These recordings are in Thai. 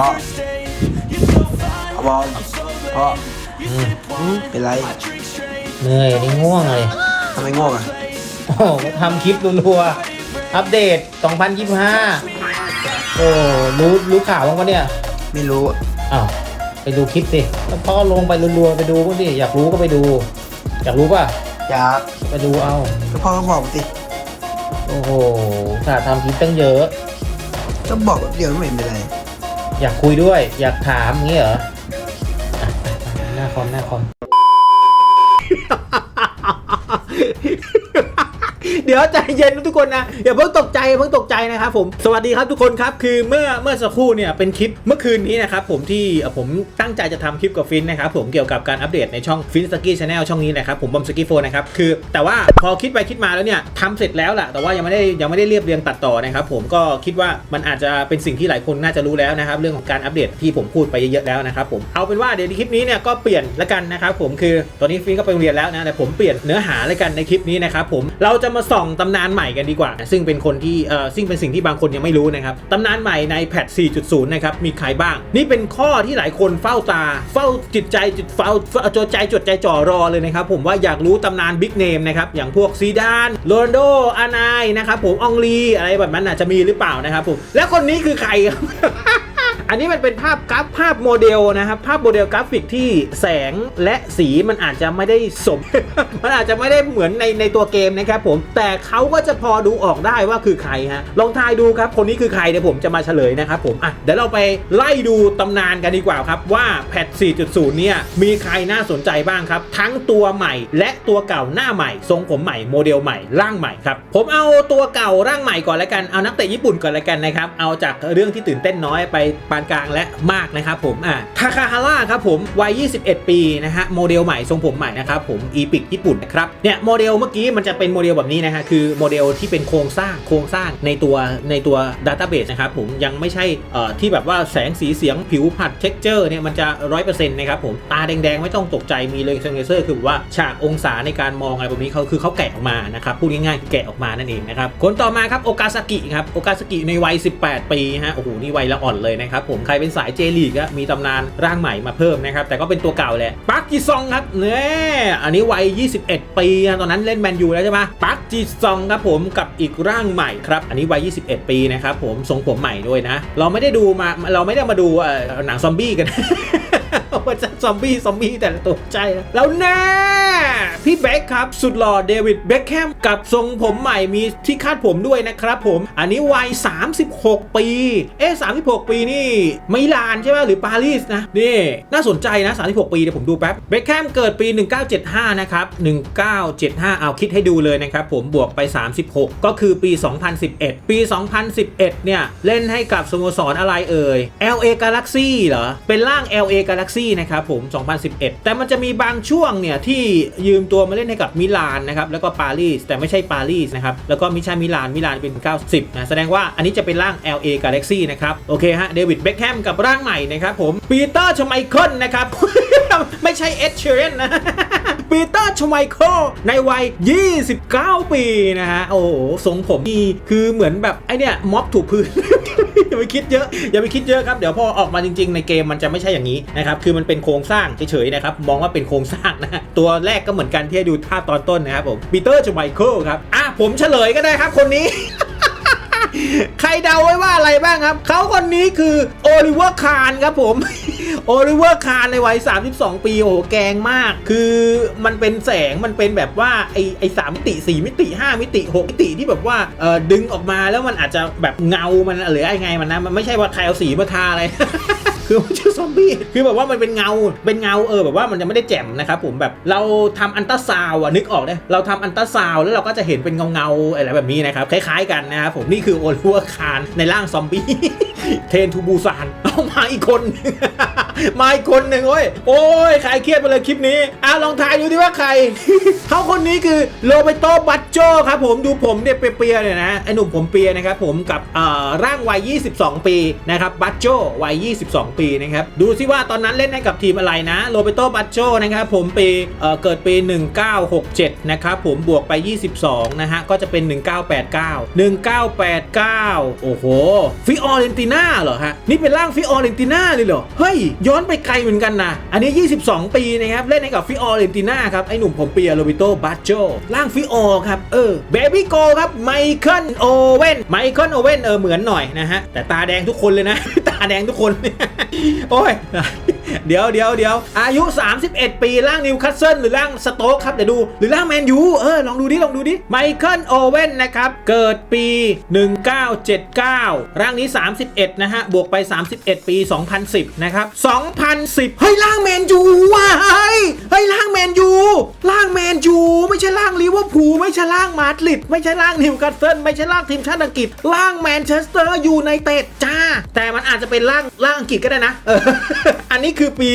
พ่อพ่อบอลพ่ออืมเป็นไรเหนื่อยนี่ง่วงเลยทำไมง่วงอะโอ้โหทำคลิปรัวๆอัปเดต 2025 โอ้รู้รู้ข่าวบ้างปะเนี่ย ไม่รู้อ้าวไปดูคลิปสิแล้วพ่อลงไปรัวๆไปดูบ้างดิอยากรู้ก็ไปดู อยากรู้ป่ะอยากไปดูเอาก็พ่อก็บอกสิโอ้โหถ้าทำคลิปตั้งเยอะ ก็บอกแบบเดียวไม่เป็นไร อยากคุยด้วย อยากถามงี้เหรออะไปๆหน้าคอมหน้าคอม เดี๋ยวใจเย็นนะทุกคนนะอย่าเพิ่งตกใจเพิ่งตกใจนะครับผมสวัสดีครับทุกคนครับคือเมื่อเมื่อสักครู่เนี่ยเป็นคลิปเมื่อคืนนี้นะครับผมที่ผมตั้งใจจะทำคลิปกับฟินนะครับผมเกี่ยวกับการอัปเดตในช่องฟินสกี้ชาแนลช่องนี้นะครับผมบอมสกี้โฟนะครับคือแต่ว่าพอคิดไปคิดมาแล้วเนี่ยทำเสร็จแล้วแหละแต่ว่ายังไม่ได้ยังไม่ได้เรียบเรียงตัดต่อนะครับผมก็คิดว่ามันอาจจะเป็นสิ่งที่หลายคนน่าจะรู้แล้วนะครับเรื่องของการอัปเดตที่ผมพูดไปเยอะๆแล้วนะครับผมเอาเป็นว่าเดี๋ยวในคลิปนี้เนี่ยก็เปลี่ยนละกันนะครับผมคือตอนนี้ฟินก็ไปโรงเรียนแล้วนะแต่ผมเปลี่ยนเนื้อหาละกันในคลิปนี้นะครับผมเราจะมาส่องตำนานใหม่กันดีกว่า ซึ่งเป็นคนที่เอ่อซึ่งเป็นสิ่งที่บางคนยังไม่รู้นะครับตำนานใหม่ในแพท4.0 นะครับ มีใครบ้าง นี่เป็นข้อที่หลายคนเฝ้าตา เฝ้าจิตใจจิตเฝ้าเฝ้าจดใจจดใจจ่อรอเลยนะครับ ผมว่าอยากรู้ตำนานบิ๊กเนมนะครับ อย่างพวกซีดานโรนโดอานายนะครับผมอองลีอะไรแบบนั้นอาจจะมีหรือเปล่านะครับผมแล้วคนนี้คือใครครับ อันนี้มันเป็นภาพกราฟภาพโมเดลนะครับ ภาพโมเดลกราฟิกที่แสงและสีมันอาจจะไม่ได้สม มันอาจจะไม่ได้เหมือนในในตัวเกมนะครับผมแต่เขาก็จะพอดูออกได้ว่าคือใครฮะลองทายดูครับคนนี้คือใครเดี๋ยวผมจะมาเฉลยนะครับผมอะเดี๋ยวเราไปไล่ดูตำนานกันดีกว่าครับว่าแพท 4.0 เนี่ยมีใครน่าสนใจบ้างครับ ทั้งตัวใหม่และตัวเก่าหน้าใหม่ ทรงผมใหม่โมเดลใหม่ร่างใหม่ครับผมเอาตัวเก่าร่างใหม่ก่อนแล้วกันเอานักเตะญี่ปุ่นก่อนแล้วกันนะครับเอาจากเรื่องที่ตื่นเต้นน้อยไปไปานกลางและมากนะครับผมอะทาคาฮาร่าครับผมวัย 21 ปีนะฮะโมเดลใหม่ทรงผมใหม่นะครับผมอีพิกญี่ปุ่นนะครับเนี่ยโมเดลเมื่อกี้มันจะเป็นโมเดลแบบนี้นะฮะคือโมเดลที่เป็นโครงสร้างโครงสร้างในตัวในตัวดัตต้าเบสนะครับผมยังไม่ใช่เอ่อที่แบบว่าแสงสีเสียงผิวผัดเท็กเจอร์เนี่ยมันจะ100%นต์นะครับผมตาแดงๆ ไม่ต้องตกใจมีเลเซอร์เลเซอร์คือว่าฉากองศาในการมองอะไรแบบนี้เขาคือเขาแกะออกมานะครับพูดง่ายๆคือแกะออกมานั่นเองนะครับคนต่อมาครับโอกาซากิครับโอกาซากิในวัย 18 ปีฮะโอ้โหนี่วัยละอ่อนเลยนะครับผมใครเป็นสายเจลีกมีตำนานร่างใหม่มาเพิ่มนะครับ แต่ก็เป็นตัวเก่าแหละปักจีซองครับเนี่ยอันนี้วัย 21 ปีตอนนั้นเล่นแมนยูแล้วใช่ไหมปักจีซองครับผมกับอีกร่างใหม่ครับ อันนี้วัย 21 ปีนะครับผมทรงผมใหม่ด้วยนะ เราไม่ได้ดูมาเราไม่ได้มาดูหนังซอมบี้กัน ว่าจะซอมบี้ซอมบี้แต่ละตัวใจนะแล้วแน่พี่เบคครับ สุดหล่อเดวิดเบ็คแฮมกับทรงผมใหม่มีที่คาดผมด้วยนะครับผม อันนี้วัย 36 ปี เอ๊ะ36 ปีนี่มิลานใช่ไหมหรือปารีสนะ นี่ น่าสนใจนะ 36 ปีเดี๋ยวผมดูแป๊บเบ็คแฮมเกิดปี 1975 นะครับ 1975 เอาคิดให้ดูเลยนะครับผมบวกไป 36 ก็คือปี 2011 ปี 2011 เนี่ย เล่นให้กับสโมสรอะไรเอ่ย LA Galaxy เหรอ เป็นร่าง LA Galaxy นะครับผม 2011 แต่มันจะมีบางช่วงเนี่ยที่ยืมตัวมาเล่นให้กับมิลานนะครับแล้วก็ปารีสแต่ไม่ใช่ปารีสนะครับแล้วก็ไม่ใช่มิลานมิลานเป็น 90 นะแสดงว่าอันนี้จะเป็นร่าง LA Galaxy นะครับโอเคฮะเดวิดเบคแฮมกับร่างใหม่นะครับผมปีเตอร์ชไมเคิลนะครับไม่ใช่เอ็ดเชเรนนะ ปีเตอร์ชไมเคิลในวัย 29 ปีนะฮะ โอ้โหทรงผมนี่คือเหมือนแบบไอเนี่ยม็อบถูกพื้น อย่าไปคิดเยอะ อย่าไปคิดเยอะครับ เดี๋ยวพอออกมาจริง ๆ ในเกมมันจะไม่ใช่อย่างนี้นะครับ คือมันเป็นโครงสร้างเฉยๆนะครับ มองว่าเป็นโครงสร้างนะ ตัวแรกก็เหมือนกันที่ดูภาพตอนต้นนะครับผมปีเตอร์ชไมเคิลครับ อะผมเฉลยก็ได้ครับคนนี้ใครเดาไว้ว่าอะไรบ้างครับ เขาคนนี้คือโอลิเวอร์คานครับผม โอลิเวอร์คานในวัย 32 ปีโอ้โหแกงมาก คือมันเป็นแสงมันเป็นแบบว่าไอไอสามมิติ4มิติ5มิติ6มิติที่แบบว่าเออดึงออกมาแล้วมันอาจจะแบบเงามันหรือไงมันนะมันไม่ใช่ว่าใครเอาสีมาทาอะไรคือมันชื่อซอมบี้คือแบบว่ามันเป็นเงา เป็นเงาเออแบบว่ามันจะไม่ได้แจ่มนะครับผมแบบเราทำอันตราซาวอะนึกออกเนี่ยเราทำอันตราซาวแล้วเราก็จะเห็นเป็นเงาเงาอะไรแบบนี้นะครับคล้ายๆกันนะครับผมนี่คือโอลิเวอร์คานในร่างซอมบี้เทนทูบูซานเอามาอีกคน มาอีกคนหนึ่งโอ้ย โอ้ยใครเครียดไปเลยคลิปนี้ อะลองทายดูดิว่าใคร เขาคนนี้คือโรเบโตบัตโจครับผมดูผมเนี่ยเปียๆเนี่ยนะไอหนุ่มผมเปียนะครับผมกับเอ่อร่างวัย 22 ปีนะครับบัตโจวัย 22 ปีนะครับดูซิว่าตอนนั้นเล่นให้กับทีมอะไรนะโรเบโตบัตโจนะครับผมปีเอ่อเกิดปี 1967 นะครับผมบวกไป 22 นะฮะก็จะเป็น 1989 1989 โอ้โหฟิออเรนติน่าเหรอฮะนี่เป็นร่างฟิออเรนติน่าเลยเหรอเฮ้ยย้อนไปไกลเหมือนกันนะ อันนี้ 22 ปีนะครับ เล่นให้กับฟิออเรนติน่าครับ ไอหนุ่มผมเปียโรบิโตบัตโจร่างฟิออครับ เออเบบี้โกครับไมเคิลโอเว่นไมเคิลโอเว่นเออเหมือนหน่อยนะฮะ แต่ตาแดงทุกคนเลยนะ ตาแดงทุกคน โอ้ย เดี๋ยวเดี๋ยวเดี๋ยวอายุ 31 ปีร่างนิวคาสเซิลหรือร่างสโต๊กครับเดี๋ยวดู หรือร่างแมนยูเออลองดูดิลองดูดิไมเคิลโอเว่นนะครับเกิดปี 1979 ร่างนี้ 31 นะฮะบวกไป 31 ปี 2010 นะครับ 2010 เฮ้ยร่างแมนยูว่ะเฮ้ยเฮ้ยร่างแมนยูร่างแมนยูไม่ใช่ร่างลิเวอร์พูลไม่ใช่ร่างมาดริดไม่ใช่ร่างนิวคาสเซิลไม่ใช่ร่างทีมชาติอังกฤษร่างแมนเชสเตอร์ยูไนเต็ดจ้า แต่มันอาจจะเป็นร่างร่างอังกฤษก็ได้นะเอออันนี้คือปี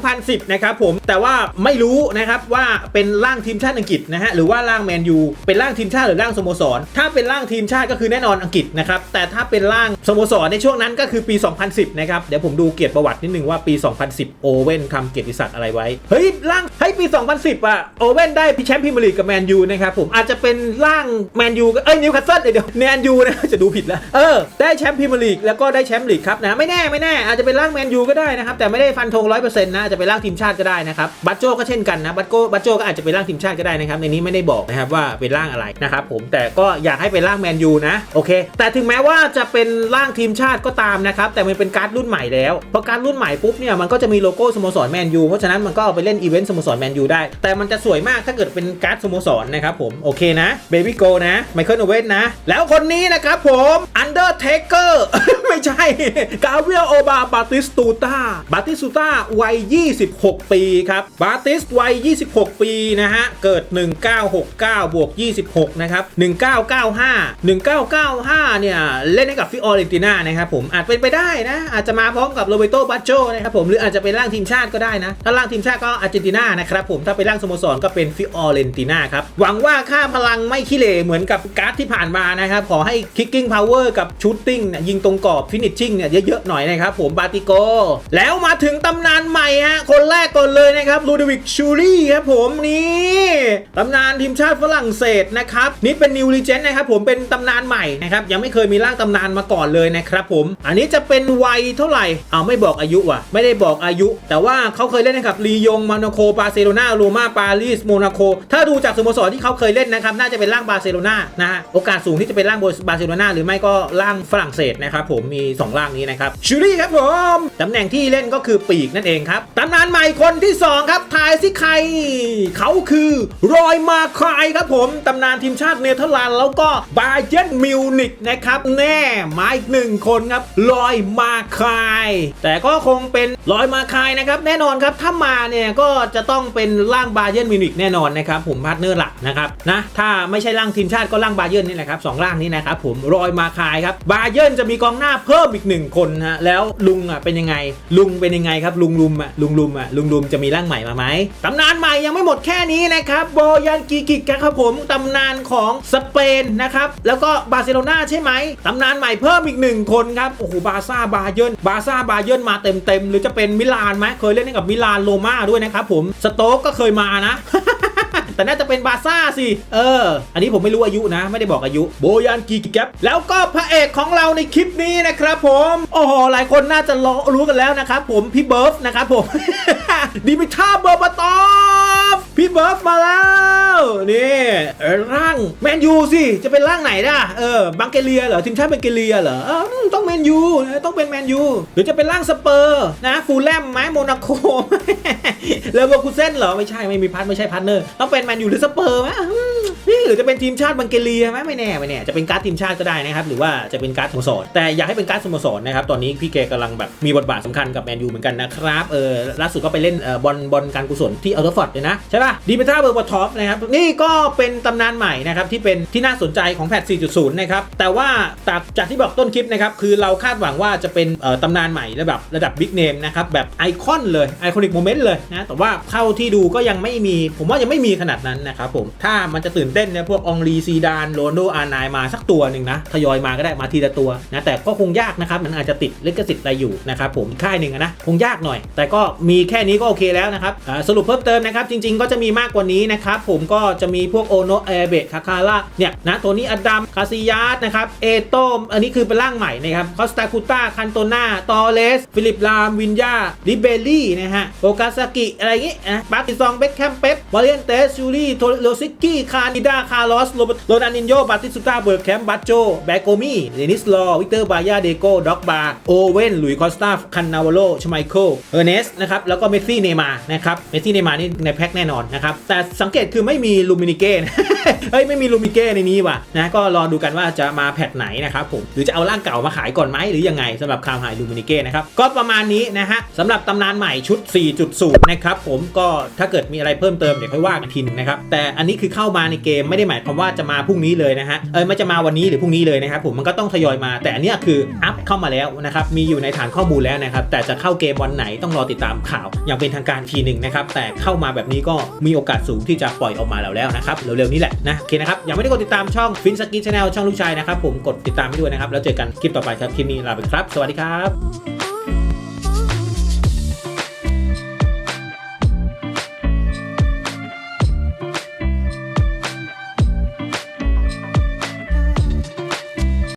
2010 นะครับผมแต่ว่าไม่รู้นะครับว่าเป็นร่างทีมชาติอังกฤษนะฮะหรือว่าร่างแมนยูเป็นร่างทีมชาติหรือร่างสโมสร ถ้าเป็นร่างทีมชาติก็คือแน่นอนอังกฤษนะครับแต่ถ้าเป็นร่างสโมสรในช่วงนั้นก็คือปี 2010 นะครับเดี๋ยวผมดูเกียรติประวัตินิดนึงว่าปี 2010 โอเว่นทำเกียรติศักดิ์อะไรไว้เฮ้ยร่างเฮ้ยปี 2010 อะโอเว่นได้แชมป์พรีเมียร์ลีกกับแมนยูนะครับผมอาจจะเป็นร่างแมนยูก็เอ้ยนิวคาสเซิลเดี๋ยวแมนยูนะจะดูผิดแล้วเออได้แชมป์พรีเมียร์ลีกแล้วก็ได้แชมป์ลีกครับนะไม่แน่ไม่แน่อาจจะเป็นร่างแมนยูก็ได้นะครับแต่ไม่ได้ฟันธงร้อยเปอร์เซ็นต์นะอาจจะเป็นร่างทีมชาติก็ได้นะครับบัตโจก็เช่นกันนะบัตโกบัตโจก็อาจจะเป็นร่างทีมชาติก็ได้นะครับในนี้ไม่ได้บอกนะครับว่าเป็นร่างอะไรนะครับผมแต่ก็อยากให้เป็นร่างแมนยูนะโอเค แต่ถึงแม้ว่าจะเป็นร่างทีมชาติก็ตามนะครับแต่มันเป็นการ์ดรุ่นใหม่แล้วพอการ์ดรุ่นใหม่ปุ๊บเนี่ยมันก็จะมีโลโก้สโมสรแมนยูเพราะฉะนั้นมันก็เอาไปเล่นอีเวนต์สโมสรแมนยูได้ แต่มันจะสวยมากถ้าเกิดเป็นการ์ดสโมสรนะครับผมโอเคนะเบบี้โกนะไมเคิลโอเวนนะ แล้วคนนี้นะครับผมอันเดอร์เทเกอร์ไม่ใช่กาเวียโอบาบาติสตูตาบาติสตูตาวัย 26 ปีครับ บาติสวัย 26 ปีนะฮะ เกิด 1969 บวก 26 นะครับ 1995 1995 เนี่ย เล่นให้กับฟิออเรนติน่านะครับผม อาจเป็นไปได้นะ อาจจะมาพร้อมกับโรเบโตบัตโจนะครับผม หรืออาจจะเป็นร่างทีมชาติก็ได้นะ ถ้าร่างทีมชาติก็อาร์เจนตินานะครับผม ถ้าเป็นร่างสโมสรก็เป็นฟิออเรนติน่าครับ หวังว่าค่าพลังไม่ขี้เหร่เหมือนกับการ์ดที่ผ่านมานะครับ ขอให้ kicking power กับชูตติ้งเนี่ยยิงตรงกรอบ finishing เนี่ยเยอะๆหน่อยนะครับผมบาติโกแล้วมาถึงตำนานใหม่ฮะ คนแรกก่อนเลยนะครับลูดวิกชูรี่ครับผมนี่ตำนานทีมชาติฝรั่งเศสนะครับ นี่เป็นนิวลีเจนนะครับผมเป็นตำนานใหม่นะครับ ยังไม่เคยมีร่างตำนานมาก่อนเลยนะครับผม อันนี้จะเป็นวัยเท่าไหร่เอาไม่บอกอายุว่ะ ไม่ได้บอกอายุ แต่ว่าเขาเคยเล่นให้กับลียงมาโนโคบาร์เซโลนาโรมาปารีสโมนาโค ถ้าดูจากสโมสรที่เขาเคยเล่นนะครับน่าจะเป็นร่างบาร์เซโลนานะฮะโอกาสสูงที่จะเป็นร่างบาร์เซโลนาหรือไม่ก็ร่างฝรั่งเศสนะครับผมมีสองร่างนี้นะครับชูรี่ครับผมตำแหน่งที่เล่นก็คือปีกนั่นเองครับตำนานใหม่คนที่สองครับทายสิใคร เขาคือรอยมาคายครับผมตำนานทีมชาติเนเธอร์แลนด์แล้วก็บาเยนมิวนิกนะครับแน่มาอีกหนึ่งคนครับรอยมาคาย แต่ก็คงเป็นรอยมาคายนะครับแน่นอนครับถ้ามาเนี่ยก็จะต้องเป็นร่างบาเยนมิวนิกแน่นอนนะครับผมพาร์ทเนอร์หลักนะครับนะถ้าไม่ใช่ร่างทีมชาติก็ร่างบาเยนนี่แหละครับสองร่างนี้นะครับผมรอยมาคายครับบาเยนจะมีกองหน้าเพิ่มอีกหนึ่งคนฮะแล้วลุงอะเป็นยังไงลุงเป็นยังไงครับลุงลุมอะลุงลุมอะลุงลุมจะมีร่างใหม่มาไหมตำนานใหม่ยังไม่หมดแค่นี้นะครับโบยันกีกิกครับผมตำนานของสเปนนะครับแล้วก็บาร์เซโลนาใช่ไหมตำนานใหม่เพิ่มอีกหนึ่งคนครับโอ้โหบาซ่าบาเยนบาซ่าบาเยนมาเต็มเต็มหรือจะเป็นมิลานไหมเคยเล่นกับมิลานโรม่าด้วยนะครับผมสโต๊กก็เคยมานะ แต่น่าจะเป็นบาซ่าสิ เออ อันนี้ผมไม่รู้อายุนะ ไม่ได้บอกอายุ โบยานกีกิแกปแล้วก็พระเอกของเราในคลิปนี้นะครับผม โอ้โห หลายคนน่าจะรู้กันแล้วนะครับผม พี่เบิร์ฟนะครับผม ดิมิท่าเบอร์บาตอฟ พี่เบิร์ฟมาแล้ว นี่ร่างแมนยูสิจะเป็นร่างไหนล่ะเออบังเกเลียเหรอทีมชาติบังเกเลียเหรออต้องแมนยูนะต้องเป็นแมนยูหรือจะเป็นร่างสเปอร์นะฟูลแลมไหมโมนาโกแลเวอร์คูเซนเหรอไม่ใช่ไม่มีพัทไม่ใช่พาร์ทเนอร์ต้องเป็นแมนยูหรือสเปอร์ไหมอืม นี่หรือจะเป็นทีมชาติบังเกเรียไหมไม่แน่ไม่แน่จะเป็นการ์ดทีมชาติก็ได้นะครับหรือว่าจะเป็นการ์ดสโมสรแต่อยากให้เป็นการ์ดสโมสรนะครับตอนนี้พี่เกกำลังแบบมีบทบาทสำคัญกับแมนยูเหมือนกันนะครับเออล่าสุดก็ไปเล่นเออบอลบอลการกุศลที่อัลเทอร์ฟอร์ดเลยนะใช่ป่ะดีเปตราเบอร์บอทอฟนะครับนี่ก็เป็นตำนานใหม่นะครับที่เป็นที่น่าสนใจของแพท4.0 นะครับแต่ว่าจากจากที่บอกต้นคลิปนะครับคือเราคาดหวังว่าจะเป็นเออตำนานใหม่ระดับระดับบิ๊กเนมนะครับแบบไอคอนเลยไอคอนิกโมเมนต์เลยนะแต่ว่าเข้าที่ดูก็ยังไม่มี ผมว่ายังไม่มีขนาดนั้นนะครับผมถ้ามันจะตื่นเต้นเนี่ยพวกองรีซีดานโรนโดอาร์ไนมาสักตัวหนึ่งนะทยอยมาก็ได้มาทีละตัวนะแต่ก็คงยากนะครับมันอาจจะติดลิขสิทธิ์อะไรอยู่นะครับผมค่ายหนึ่งนะคงยากหน่อย แต่ก็มีแค่นี้ก็โอเคแล้วนะครับสรุปเพิ่มเติมนะครับจริง ๆ ก็จะมีมากกว่านี้นะครับผมก็จะมีพวกโอโนเอเบะคาคาร่าเนี่ยนะตัวนี้อดัมคาซิยาสนะครับเอโตมอันนี้คือเป็นร่างใหม่นะครับคอสตาคูต้าคันโตนาตอเลส ฟิลิปลามวินยาลิเบลลี่นะฮะโอกาซากิอะไรอย่างงี้นะปาร์ติซองเบ็คแคมเป๊ปวาเลนเตสชูรี่โทโรซิกี้คานิดา คาร์ลอส โรนันนินโย บาติสตุต้า เบิร์กแคมบัตโจ แบโกมีเดนิสลอ วิกเตอร์ บายา เดโกด็อกบา โอเวนหลุยคอสตาคันนาวโลชไมเคิล เออร์เนส นะครับ แล้วก็เมสซี่ เนมา นะครับ เมสซี่ เนมา นี่ในแพ็คแน่นอนนะครับ แต่สังเกตคือไม่มีลูมินิเก้เฮ้ย ไม่มีลูมิเก้ในนี้ว่ะ นะ ก็รอดูกันว่าจะมาแพทไหนนะครับผม หรือจะเอาร่างเก่ามาขายก่อนไหมหรือยังไงสำหรับคาวไฮลูมินิเก้นะครับ ก็ประมาณนี้นะฮะสำหรับตำนานใหม่ชุด 4.0 นะครับผม ก็ถ้าเกิดมีอะไรเพิ่มเติมเดี๋ยวค่อยว่ากันทีนึงนะครับ แต่อันนี้คือเข้ามาในเกมไม่ได้หมายความว่าจะมาพรุ่งนี้เลยนะฮะเออไม่จะมาวันนี้หรือพรุ่งนี้เลยนะครับผมมันก็ต้องทยอยมา แต่อันนี้คืออัพเข้ามาแล้วนะครับมีอยู่ในฐานข้อมูลแล้วนะครับแต่จะเข้าเกมวันไหนต้องรอติดตามข่าว อย่างเป็นทางการทีหนึ่งนะครับแต่เข้ามาแบบนี้ก็มีโอกาสสูงที่จะปล่อยออกมาแล้วแล้วนะครับเร็วๆนี้แหละนะโอเคนะครับยังไม่ได้กดติดตามช่องฟินสกิทชาแนลช่องลูกชายนะครับผมกดติดตามให้ด้วยนะครับแล้วเจอกันคลิปต่อไปครับคลิปนี้ลาไปครับ สวัสดีครับ